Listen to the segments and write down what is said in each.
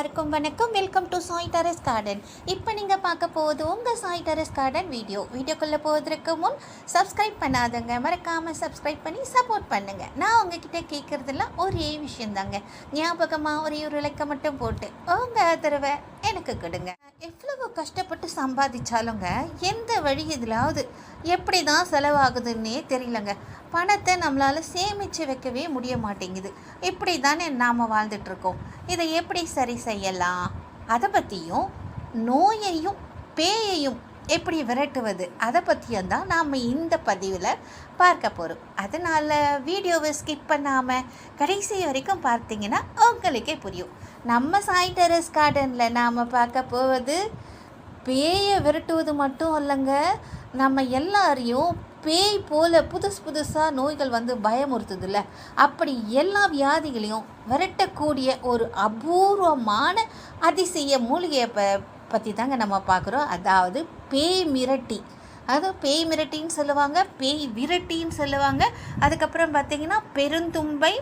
எல்லாருக்கும் வணக்கம். Welcome to Sai terrace garden இப்போ நீங்கள் பார்க்க போகுது உங்கள் சாய் டெரஸ் கார்டன் வீடியோ வீடியோக்குள்ளே போவதற்கு முன் சப்ஸ்கிரைப் பண்ணாதங்க. மறக்காமல் சப்ஸ்கிரைப் பண்ணி சப்போர்ட் பண்ணுங்கள் நான் உங்ககிட்ட கேட்குறதெல்லாம் ஒரே விஷயந்தாங்க. ஞாபகமாக ஒரே ஒரு இலக்கை மட்டும் போட்டு உங்கள் ஆதரவை எனக்கு கொடுங்க. எவ்வளவு கஷ்டப்பட்டு சம்பாதிச்சாலுங்க எந்த வழி இதிலாவது எப்படி தான் செலவாகுதுன்னே தெரியலங்க. பணத்தை நம்மளால் சேமித்து வைக்கவே முடிய மாட்டேங்குது. இப்படி தானே நாம் வாழ்ந்துட்டுருக்கோம் இதை எப்படி சரி செய்யலாம். அதை பற்றியும் நோயையும் பேயையும் எப்படி விரட்டுவது அதை பற்றியும் தான் நாம் இந்த பதிவில் பார்க்க போகிறோம் அதனால் வீடியோவை ஸ்கிப் பண்ணாமல் கடைசி வரைக்கும் பார்த்தீங்கன்னா உங்களுக்கே புரியும். நம்ம சாய் டெரஸ் கார்டனில் நாம் பார்க்க போவது பேயை விரட்டுவது மட்டும் இல்லைங்க. நம்ம எல்லாரையும் பேய் போல புதுசு புதுசாக நோய்கள் வந்து பயமுறுத்துதுல்ல. அப்படி எல்லா வியாதிகளையும் விரட்டக்கூடிய ஒரு அபூர்வமான அதிசய மூலிகையை ப பற்றி தாங்க நம்ம பார்க்குறோம். அதாவது பேய் மிரட்டி. அதுவும் பேய் மிரட்டின்னு சொல்லுவாங்க பேய் விரட்டின்னு சொல்லுவாங்க. அதுக்கப்புறம் பார்த்திங்கன்னா பெருந்தும்பை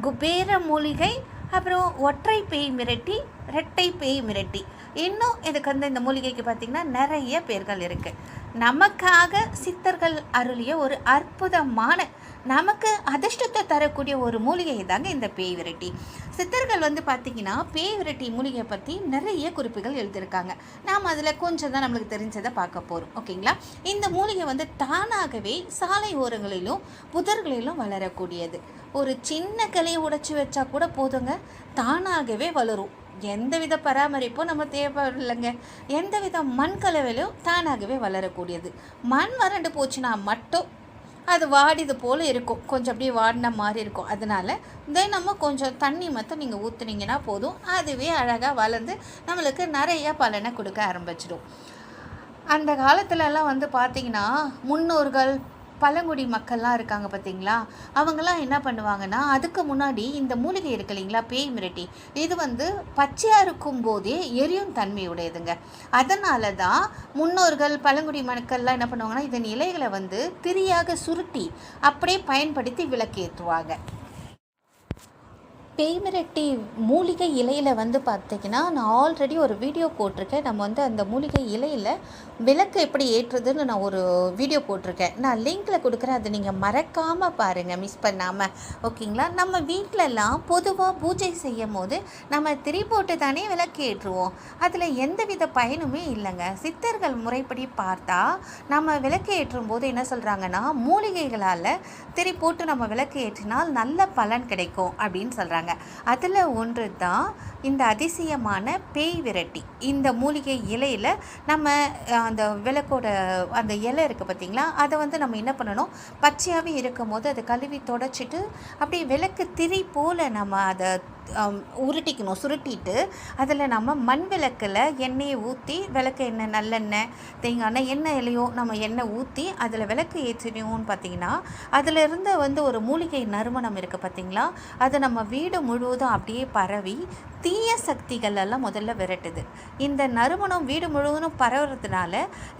குபேர மூலிகை அப்புறம் ஒற்றை பேய் மிரட்டி ரெட்டை பேய் மிரட்டி. இன்னும் இதுக்கு வந்து இந்த மூலிகைக்கு பார்த்திங்கன்னா நிறைய பேர்கள் இருக்குது நமக்காக சித்தர்கள் அருளிய ஒரு அற்புதமான நமக்கு அதிர்ஷ்டத்தை தரக்கூடிய ஒரு மூலிகை தாங்க இந்த பேய் விரட்டி. சித்தர்கள் வந்து பார்த்திங்கன்னா பேய் விரட்டி மூலிகையை பற்றி நிறைய குறிப்புகள் எழுதியிருக்காங்க. நாம் அதில் கொஞ்சம் தான் நம்மளுக்கு தெரிஞ்சதை பார்க்க போகிறோம் ஓகேங்களா? இந்த மூலிகை வந்து தானாகவே சாலை ஓரங்களிலும் புதர்களிலும் வளரக்கூடியது. ஒரு சின்ன கிளையை உடைச்சி வச்சா கூட போதுங்க. தானாகவே வளரும். எந்தவித பராமரிப்பும் நம்ம தேவையில்லைங்க. எந்தவித மண் கலவையிலும் தானாகவே வளரக்கூடியது. மண் வறண்டு போச்சுன்னா மட்டும் அது வாடிது போல் இருக்கும். கொஞ்சம் அப்படியே வாடின மாதிரி இருக்கும். அதனால் தினமும் கொஞ்சம் தண்ணி மட்டும் நீங்கள் ஊற்றுனீங்கன்னா போதும். அதுவே அழகாக வளர்ந்து நம்மளுக்கு நிறைய பலனை கொடுக்க ஆரம்பிச்சிடும். அந்த காலத்துலலாம் வந்து பார்த்திங்கன்னா முன்னோர்கள் பழங்குடி மக்கள்லாம் இருக்காங்க பார்த்தீங்களா அவங்கெல்லாம் என்ன பண்ணுவாங்கன்னா அதுக்கு முன்னாடி இந்த மூலிகை இருக்கு இல்லைங்களா பேய் மிரட்டி. இது வந்து பச்சையாக இருக்கும் போதே எரியும் தன்மையுடையதுங்க அதனால தான் முன்னோர்கள் பழங்குடி மக்கள்லாம் என்ன பண்ணுவாங்கன்னா இதன் இலைகளை வந்து திரியாக சுருட்டி அப்படியே பயன்படுத்தி விளக்கேற்றுவாங்க. பேய்மிரட்டி மூலிகை இலையில் வந்து பார்த்திங்கன்னா நான் ஆல்ரெடி ஒரு வீடியோ போட்டிருக்கேன். நம்ம வந்து அந்த மூலிகை இலையில் விளக்கு எப்படி ஏற்றுறதுன்னு நான் ஒரு வீடியோ போட்டிருக்கேன். நான் லிங்க்கில் கொடுக்குறேன். அதை நீங்கள் மறக்காமல் பாருங்கள் மிஸ் பண்ணாமல் ஓகேங்களா? நம்ம வீட்டிலலாம் பொதுவாக பூஜை செய்யும் போது நம்ம திரி போட்டு தானே விளக்கு ஏற்றுவோம். அதில் எந்தவித பயனுமே இல்லைங்க. சித்தர்கள் முறைப்படி பார்த்தா நம்ம விளக்கு ஏற்றும் போது என்ன சொல்கிறாங்கன்னா மூலிகைகளால் திரி போட்டு நம்ம விளக்கு ஏற்றினால் நல்ல பலன் கிடைக்கும் அப்படின்னு சொல்கிறாங்க அதில் ஒன்று தான் இந்த அதிசயமான பேய் விரட்டி. இந்த மூலிகை இலையில் நம்ம அந்த விளக்கோட அந்த இலை இருக்குது பார்த்தீங்களா அதை வந்து நம்ம என்ன பண்ணணும்? பச்சையாகவே இருக்கும் போது அதை கழுவி தொடச்சிட்டு அப்படியே விளக்கு திரி போல் நம்ம அதை உருட்டிக்கணும் சுருட்டிட்டு அதில் நம்ம மண் விளக்கில் எண்ணெயை ஊற்றி விளக்கு எண்ணெய் நல்லெண்ணெய் தேங்காய் எண்ணெய் எண்ணெய் இலையோ நம்ம எண்ணெய் ஊற்றி அதில் விளக்கு ஏற்றினோம்னு பார்த்தீங்கன்னா அதில் வந்து ஒரு மூலிகை நறுமணம் இருக்குது பார்த்தீங்களா அது நம்ம வீடு முழுவதும் அப்படியே பரவி தீய சக்திகள் எல்லாம் முதல்ல விரட்டுது. இந்த நறுமணம் வீடு முழுவதும் பரவுறதுனால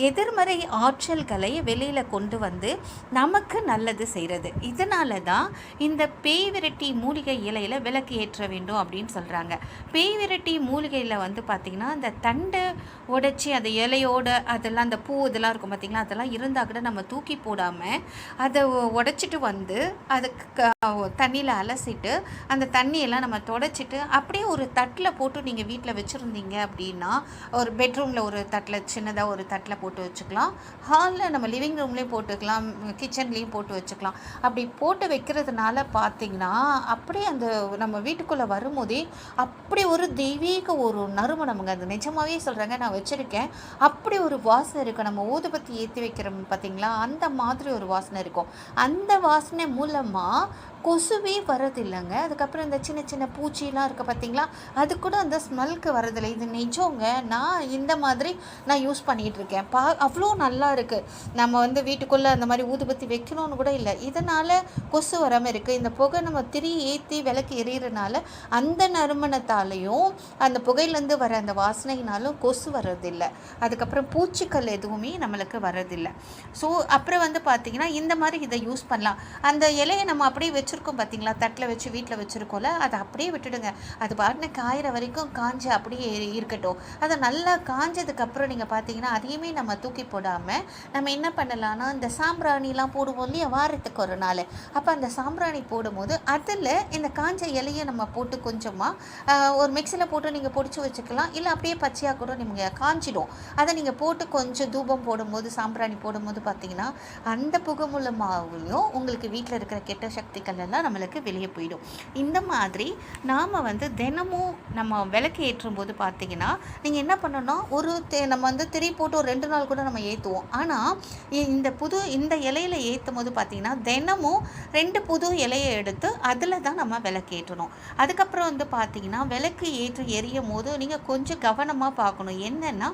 எதிர்மறை ஆற்றல்களை வெளியில் கொண்டு வந்து நமக்கு நல்லது செய்கிறது இதனால தான் இந்த பேய் விரட்டி மூலிகை இலையில் விளக்கு ஏற்ற வேண்டும் அப்படின்னு சொல்கிறாங்க பேய் விரட்டி மூலிகையில் வந்து பார்த்திங்கன்னா அந்த தண்டை உடைச்சி அந்த இலையோட அதெல்லாம் அந்த பூ இதெல்லாம் இருக்கும் பார்த்திங்களா அதெல்லாம் இருந்தால் கூட நம்ம தூக்கி போடாமல் அதை உடைச்சிட்டு வந்து அதுக்கு தண்ணியில் அலசிட்டு அந்த தண்ணியெல்லாம் நம்ம தொடச்சிட்டு அப்படியே ஒரு தட்டில் போட்டு நீங்கள் வீட்டில் வச்சுருந்தீங்க அப்படின்னா ஒரு பெட்ரூமில் ஒரு தட்டில் சின்னதாக ஒரு தட்டில் போட்டு வச்சுக்கலாம். ஹாலில் நம்ம லிவிங் ரூம்லேயும் போட்டுக்கலாம் கிச்சன்லேயும் போட்டு வச்சுக்கலாம். அப்படி போட்டு வைக்கிறதுனால பார்த்தீங்கன்னா அப்படியே அந்த நம்ம வீட்டுக்குள்ளே வரும்போதே அப்படி ஒரு தெய்வீக ஒரு நறுமணமுங்க அது நிஜமாகவே சொல்கிறாங்க நான் வச்சுருக்கேன். அப்படி ஒரு வாசனை இருக்கும். நம்ம ஊதுபத்தி ஏற்றி வைக்கிறோம் பார்த்தீங்களா? அந்த மாதிரி ஒரு வாசனை இருக்கும். அந்த வாசனை மூலமாக கொசுவே வரதில்லைங்க அதுக்கப்புறம் இந்த சின்ன சின்ன பூச்சிலாம் இருக்குது பார்த்தீங்களா? அது கூட அந்த ஸ்மெல்க்கு வரதில்லை இது நிஜங்க. நான் இந்த மாதிரி நான் யூஸ் பண்ணிகிட்டு இருக்கேன் பா அவ்வளோ நல்லா இருக்குது நம்ம வந்து வீட்டுக்குள்ளே அந்த மாதிரி ஊதுபத்தி வைக்கணும்னு கூட இல்லை. இதனால் கொசு வராமல் இருக்குது இந்த புகை நம்ம திரி ஏற்றி விளக்கு எரியறனால அந்த நறுமணத்தாலையும் அந்த புகையிலேருந்து வர அந்த வாசனையினாலும் கொசு வர்றதில்லை. அதுக்கப்புறம் பூச்சிக்கல் எதுவுமே நம்மளுக்கு வர்றதில்லை. ஸோ அப்புறம் வந்து பார்த்திங்கன்னா இந்த மாதிரி இதை யூஸ் பண்ணலாம். அந்த இலையை நம்ம அப்படியே வச்சுருக்கோம் பார்த்தீங்களா தட்டில் வச்சு வீட்டில் வச்சுருக்கோம்ல. அதை அப்படியே விட்டுடுங்க. அது பாட்டு எல்லாமே காயிற வரைக்கும் காஞ்சு அப்படியே இருக்கட்டும். அதை நல்லா காஞ்சதுக்கப்புறம் நீங்கள் பார்த்தீங்கன்னா அதையுமே நம்ம தூக்கி போடாமல் நம்ம என்ன பண்ணலாம்னா இந்த சாம்பிராணிலாம் போடுவோம் இல்லையா வாரத்துக்கு ஒரு நாள். அப்போ அந்த சாம்பிராணி போடும்போது அதில் இந்த காஞ்ச இலையை நம்ம போட்டு கொஞ்சமாக ஒரு மிக்சியில் போட்டு நீங்கள் பொடிச்சு வச்சுக்கலாம். இல்லை அப்படியே பச்சையாக கூட நீங்கள் காஞ்சிடும். அதை நீங்கள் போட்டு கொஞ்சம் தூபம் போடும்போது சாம்பிராணி போடும்போது பார்த்தீங்கன்னா அந்த புகை மூலமாகவும் உங்களுக்கு வீட்டில் இருக்கிற கெட்ட சக்திகள் எல்லாம் நம்மளுக்கு வெளியே போயிடும். இந்த மாதிரி நாம் வந்து தினமும் நம்ம விளக்கு ஏற்றும் போது பார்த்தீங்கன்னா நீங்கள் என்ன பண்ணணும் ஒரு தே- நம்ம வந்து திரி போட்டு ஒரு ரெண்டு நாள் கூட நம்ம ஏற்றுவோம் ஆனால் இந்த புது இந்த இலையில ஏற்றும் போது பார்த்தீங்கன்னா தினமும் ரெண்டு புது இலையை எடுத்து அதில் தான் நம்ம விளக்கு ஏற்றணும். அதுக்கப்புறம் வந்து பார்த்தீங்கன்னா விளக்கு ஏற்றி எரியும் போது நீங்கள் கொஞ்சம் கவனமாக பார்க்கணும். என்னென்னா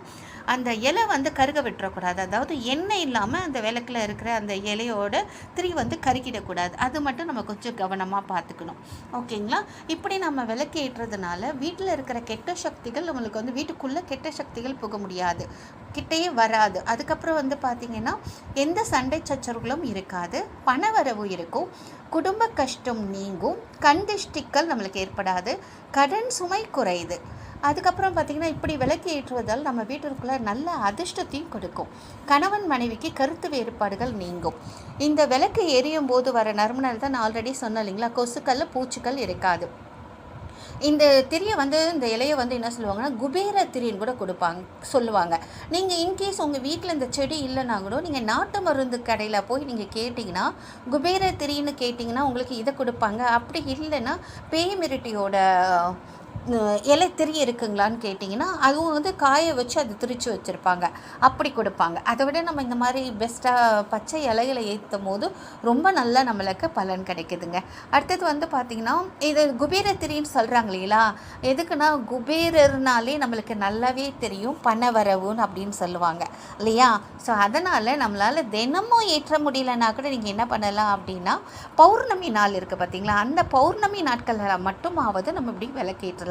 அந்த இலை வந்து கருக விட்டுறக்கூடாது. அதாவது எண்ணெய் இல்லாமல் அந்த விளக்குல இருக்கிற அந்த இலையோட திரி வந்து கருகிடக்கூடாது. அது மட்டும் நம்ம கொஞ்சம் கவனமாக பார்த்துக்கணும். ஓகேங்களா? இப்படி நம்ம விளக்கு ஏற்றுறதுனால வீட்டில் இருக்கிற கெட்ட சக்திகள் நம்மளுக்கு வந்து வீட்டுக்குள்ளே கெட்ட சக்திகள் புக முடியாது. கிட்டேயே வராது. அதுக்கப்புறம் வந்து பார்த்திங்கன்னா எந்த சண்டை சச்சரவுகளும் இருக்காது. பணவரவு இருக்கும். குடும்ப கஷ்டம் நீங்கும். கண் நம்மளுக்கு ஏற்படாது. கடன் சுமை குறையுது. அதுக்கப்புறம் பார்த்திங்கன்னா இப்படி விளக்கு ஏற்றுவதால் நம்ம வீட்டிற்குள்ளே நல்ல அதிர்ஷ்டத்தையும் கொடுக்கும். கணவன் மனைவிக்கு கருத்து வேறுபாடுகள் நீங்கும். இந்த விளக்கு எரியும் போது வர நறுமணல் தான் நான் ஆல்ரெடி சொன்னேன் இல்லைங்களா? கொசுக்கள் பூச்சிகள் இருக்காது. இந்த திரியை வந்து இந்த இலையை வந்து என்ன சொல்லுவாங்கன்னா குபேர திரின்னு கூட கொடுப்பாங்க சொல்லுவாங்க. நீங்கள் இன்கேஸ் உங்கள் வீட்டில் இந்த செடி இல்லைனா கூட நீங்கள் நாட்டு மருந்து கடையில் போய் நீங்கள் கேட்டிங்கன்னா குபேர திரின்னு கேட்டிங்கன்னா உங்களுக்கு இதை கொடுப்பாங்க. அப்படி இல்லைன்னா பேய் மிரட்டியோட இலை திரி இருக்குங்களான்னு கேட்டிங்கன்னா அதுவும் வந்து காய வச்சு அது திரிச்சு வச்சுருப்பாங்க. அப்படி கொடுப்பாங்க. அதை விட நம்ம இந்த மாதிரி பெஸ்ட்டாக பச்சை இலைகளை ஏற்றும் போது ரொம்ப நல்லா நம்மளுக்கு பலன் கிடைக்குதுங்க. அடுத்தது வந்து பார்த்திங்கன்னா இது குபேர திரின்னு சொல்கிறாங்க இல்லைங்களா? எதுக்குன்னா குபேரர்னாலே நம்மளுக்கு நல்லாவே தெரியும். பணவரவுன்னு அப்படின்னு சொல்லுவாங்க. இல்லையா? ஸோ அதனால் நம்மளால் தினமும் ஏற்ற முடியலன்னா கூட நீங்கள் என்ன பண்ணலாம் அப்படின்னா பௌர்ணமி நாள் இருக்குது பார்த்தீங்களா அந்த பௌர்ணமி நாட்களில் மட்டுமாவது நம்ம இப்படி விளக்கேற்றலாம்.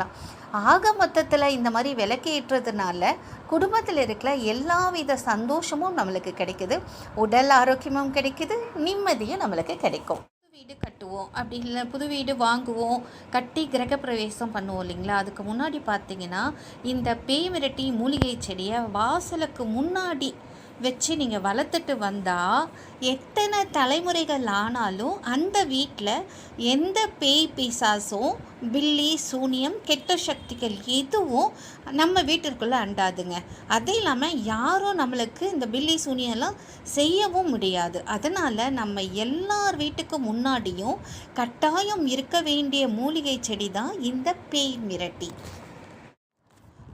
ஆக மொத்தத்தில் இந்த மாதிரி விளக்கேற்றதுனால குடும்பத்தில் இருக்கிற எல்லா வித சந்தோஷமும் நம்மளுக்கு கிடைக்குது. உடல் ஆரோக்கியமும் கிடைக்குது. நிம்மதியும் நம்மளுக்கு கிடைக்கும். புது வீடு கட்டுவோம். அப்படி இல்லை புது வீடு வாங்குவோம். கட்டி கிரகப்பிரவேசம் பண்ணுவோம் இல்லைங்களா? அதுக்கு முன்னாடி பார்த்தீங்கன்னா இந்த பேய் மிரட்டி மூலிகை செடியை வாசலுக்கு முன்னாடி வச்சு நீங்கள் வளர்த்துட்டு வந்தால் எத்தனை தலைமுறைகள் ஆனாலும் அந்த வீட்டில் எந்த பேய் பிசாசும் பில்லி சூனியம் கெட்ட சக்திகள் எதுவும் நம்ம வீட்டிற்குள்ளே அண்டாதுங்க. அது இல்லாமல் யாரும் நம்மளுக்கு இந்த பில்லி சூனியம்லாம் செய்யவும் முடியாது. அதனால் நம்ம எல்லார் வீட்டுக்கு முன்னாடியும் கட்டாயம் இருக்க வேண்டிய மூலிகை செடி தான் இந்த பேய் மிரட்டி.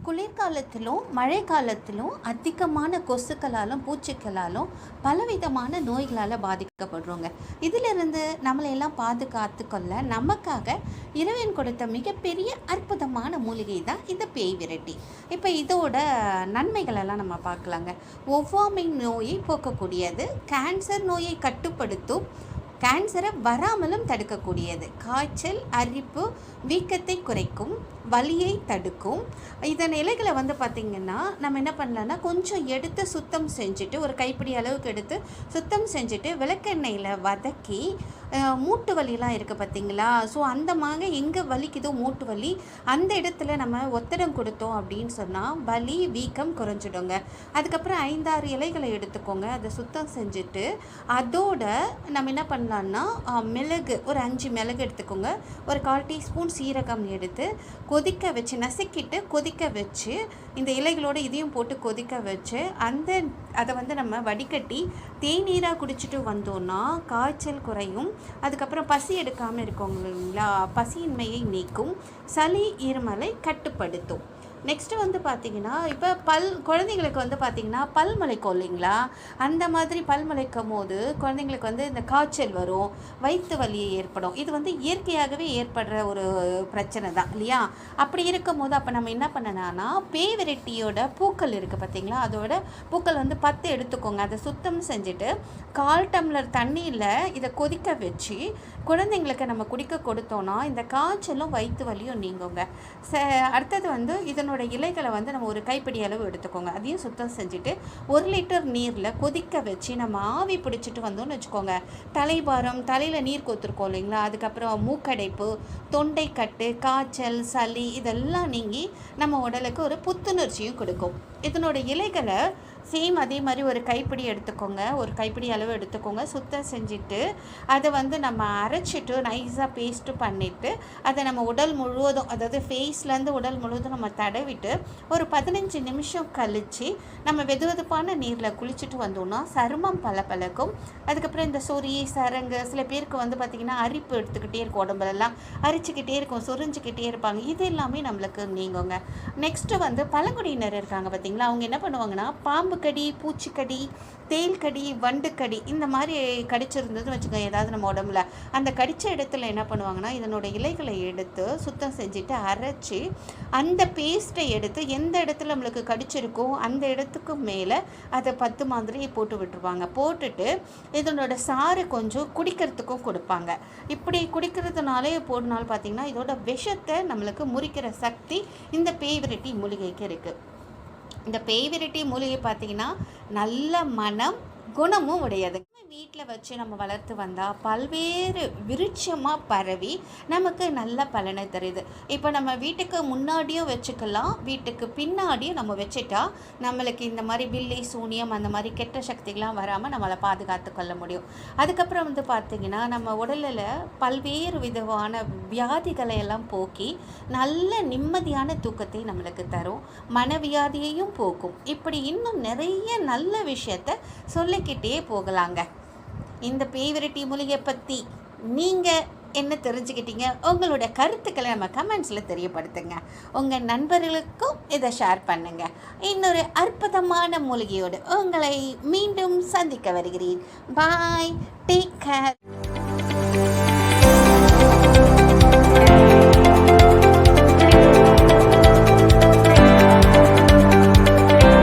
குளிர்காலத்திலும் மழை காலத்திலும் அதிகமான கொசுக்களாலும் பூச்சிகளாலும் பலவிதமான நோய்களால் பாதிக்கப்படுறோங்க. இதிலிருந்து நம்மளை எல்லாம் பாதுகாத்து கொள்ள நமக்காக இறைவன் கொடுத்த மிகப்பெரிய அற்புதமான மூலிகை தான் இந்த பேய் விரட்டி. இப்போ இதோட நன்மைகளெல்லாம் நம்ம பார்க்கலாங்க. ஒவ்வாமை நோயை போக்கக்கூடியது கேன்சர் நோயை கட்டுப்படுத்தும் கேன்சரை வராமலும் தடுக்கக்கூடியது. காய்ச்சல் அரிப்பு வீக்கத்தை குறைக்கும் வலியை தடுக்கும். இதன் இலைகளை வந்து பார்த்திங்கன்னா நம்ம என்ன பண்ணலாம்னா கொஞ்சம் எடுத்து சுத்தம் செஞ்சுட்டு ஒரு கைப்பிடி அளவுக்கு எடுத்து சுத்தம் செஞ்சுட்டு விளக்கெண்ணெயில் வதக்கி மூட்டு வலிலாம் இருக்குது பார்த்தீங்களா? ஸோ அந்த மாதிரி எங்கே வலிக்குதோ மூட்டு வலி அந்த இடத்துல நம்ம ஒத்தடம் கொடுத்தோம் அப்படின்னு சொன்னால் வலி வீக்கம் குறைஞ்சிடுங்க. அதுக்கப்புறம் ஐந்தாறு இலைகளை எடுத்துக்கோங்க. அதை சுத்தம் செஞ்சுட்டு அதோட நம்ம என்ன பண்ணலான்னா மிளகு ஒரு அஞ்சு மிளகு எடுத்துக்கோங்க. ஒரு கால் டீஸ்பூன் சீரகம் எடுத்து கொதிக்க வச்சு நசுக்கிட்டு கொதிக்க வச்சு இந்த இலைகளோட இதையும் போட்டு கொதிக்க வச்சு அந்த அதை வந்து நம்ம வடிகட்டி தேநீராக குடிச்சிட்டு வந்தோம்னா காய்ச்சல் குறையும். அதுக்கப்புறம் பசி எடுக்காமல் இருக்கோங்க இல்லைங்களா? பசியின்மையை நீக்கும். சளி இருமலை கட்டுப்படுத்தும். நெக்ஸ்ட்டு வந்து பார்த்தீங்கன்னா இப்போ பல் குழந்தைங்களுக்கு வந்து பார்த்தீங்கன்னா பல் முளைக்கும் இல்லைங்களா? அந்த மாதிரி பல் முளைக்கும் போது குழந்தைங்களுக்கு வந்து இந்த காய்ச்சல் வரும் வயிற்று வலி ஏற்படும். இது வந்து இயற்கையாகவே ஏற்படுற ஒரு பிரச்சனை தான் இல்லையா? அப்படி இருக்கும் போது அப்போ நம்ம என்ன பண்ணலாம்னா பேய் வெரைட்டியோட பூக்கள் இருக்குது பார்த்தீங்களா அதோட பூக்கள் வந்து பத்து எடுத்துக்கோங்க. அதை சுத்தம் செஞ்சுட்டு கால் டம்ளர் தண்ணியில் இதை கொதிக்க வச்சு குழந்தைங்களுக்கு நம்ம குடிக்க கொடுத்தோன்னா இந்த காய்ச்சலும் வயிற்று வலியும் நீங்குங்க. ச அடுத்தது வந்து இதை அதனோட இலைகளை வந்து நம்ம ஒரு கைப்பிடி அளவு எடுத்துக்கோங்க. அதையும் சுத்தம் செஞ்சுட்டு ஒரு லிட்டர் நீரில் கொதிக்க வச்சு நம்ம ஆவி பிடிச்சிட்டு வந்தோம்னு வச்சுக்கோங்க. தலைபாரம் தலையில் நீர் கொத்துருக்கோம் இல்லைங்களா? அதுக்கப்புறம் மூக்கடைப்பு தொண்டைக்கட்டு காய்ச்சல் சளி இதெல்லாம் நீங்கி நம்ம உடலுக்கு ஒரு புத்துணர்ச்சியும் கொடுக்கும். இதனோட இலைகளை சேம் அதே மாதிரி ஒரு கைப்பிடி எடுத்துக்கோங்க. ஒரு கைப்பிடி அளவு எடுத்துக்கோங்க. சுத்தம் செஞ்சுட்டு அதை வந்து நம்ம அரைச்சிட்டு நைஸாக பேஸ்ட்டு பண்ணிவிட்டு அதை நம்ம உடல் முழுவதும் அதாவது ஃபேஸ்லேருந்து உடல் முழுவதும் நம்ம தடவிட்டு ஒரு பதினஞ்சு நிமிஷம் கழித்து நம்ம வெது வெதுப்பான நீரில் குளிச்சுட்டு வந்தோம்னா சருமம் பளபளக்கும் அதுக்கப்புறம் இந்த சொறி சரங்கு சில பேருக்கு வந்து பார்த்திங்கன்னா அரிப்பு எடுத்துக்கிட்டே இருக்கும் உடம்புலலாம் அரிச்சுக்கிட்டே இருக்கும் சொரிஞ்சிக்கிட்டே இருப்பாங்க. இது எல்லாமே நம்மளுக்கு நீங்குங்க. நெக்ஸ்ட்டு வந்து பழங்குடியினர் இருக்காங்க பார்த்தீங்களா அவங்க என்ன பண்ணுவாங்கன்னா பாம்பு கடி பூச்சிக்கடி தேல் கடி வண்டு கடி இந்த மாதிரி கடிச்சிருந்ததுன்னு வச்சுக்கோங்க ஏதாவது நம்ம உடம்புல. அந்த கடித்த இடத்துல என்ன பண்ணுவாங்கன்னா இதனோட இலைகளை எடுத்து சுத்தம் செஞ்சுட்டு அரைச்சி அந்த பேஸ்ட்டை எடுத்து எந்த இடத்துல நம்மளுக்கு கடிச்சிருக்கோ அந்த இடத்துக்கு மேலே அதை பத்து மாதிரி போட்டு விட்டுருவாங்க. போட்டுட்டு இதனோட சாறு கொஞ்சம் குடிக்கிறதுக்கும் கொடுப்பாங்க. இப்படி குடிக்கிறதுனாலே போடுனாலும் பார்த்தீங்கன்னா இதோட விஷத்தை நம்மளுக்கு முறிக்கிற சக்தி இந்த பேவரட்டி மூலிகைக்கு இருக்குது இந்த பேய்விரட்டி மூலிகை பார்த்தீங்கன்னா நல்ல மனம் குணமும் உடையது. வீட்டில் வச்சு நம்ம வளர்த்து வந்தால் பல்வேறு விருட்சமாக பரவி நமக்கு நல்ல பலனை தருது. இப்போ நம்ம வீட்டுக்கு முன்னாடியும் வச்சுக்கலாம் வீட்டுக்கு பின்னாடியும் நம்ம வச்சுட்டா நம்மளுக்கு இந்த மாதிரி பில்லி சூனியம் அந்த மாதிரி கெட்ட சக்திகள்லாம் வராமல் நம்மளை பாதுகாத்து கொள்ள முடியும். அதுக்கப்புறம் வந்து பார்த்திங்கன்னா நம்ம உடலில் பல்வேறு விதமான வியாதிகளை எல்லாம் போக்கி நல்ல நிம்மதியான தூக்கத்தை நம்மளுக்கு தரும். மனவியாதியையும் போக்கும். இப்படி இன்னும் நிறைய நல்ல விஷயத்த சொல்லிக்கிட்டே போகலாங்க. இந்த பேவரட்டி மூலிகை பற்றி நீங்கள் என்ன தெரிஞ்சுக்கிட்டீங்க? உங்களோட கருத்துக்களை நம்ம கமெண்ட்ஸில் தெரியப்படுத்துங்க. உங்கள் நண்பர்களுக்கும் இதை ஷேர் பண்ணுங்கள் இன்னொரு அற்புதமான மூலிகையோடு உங்களை மீண்டும் சந்திக்க வருகிறேன். Bye take care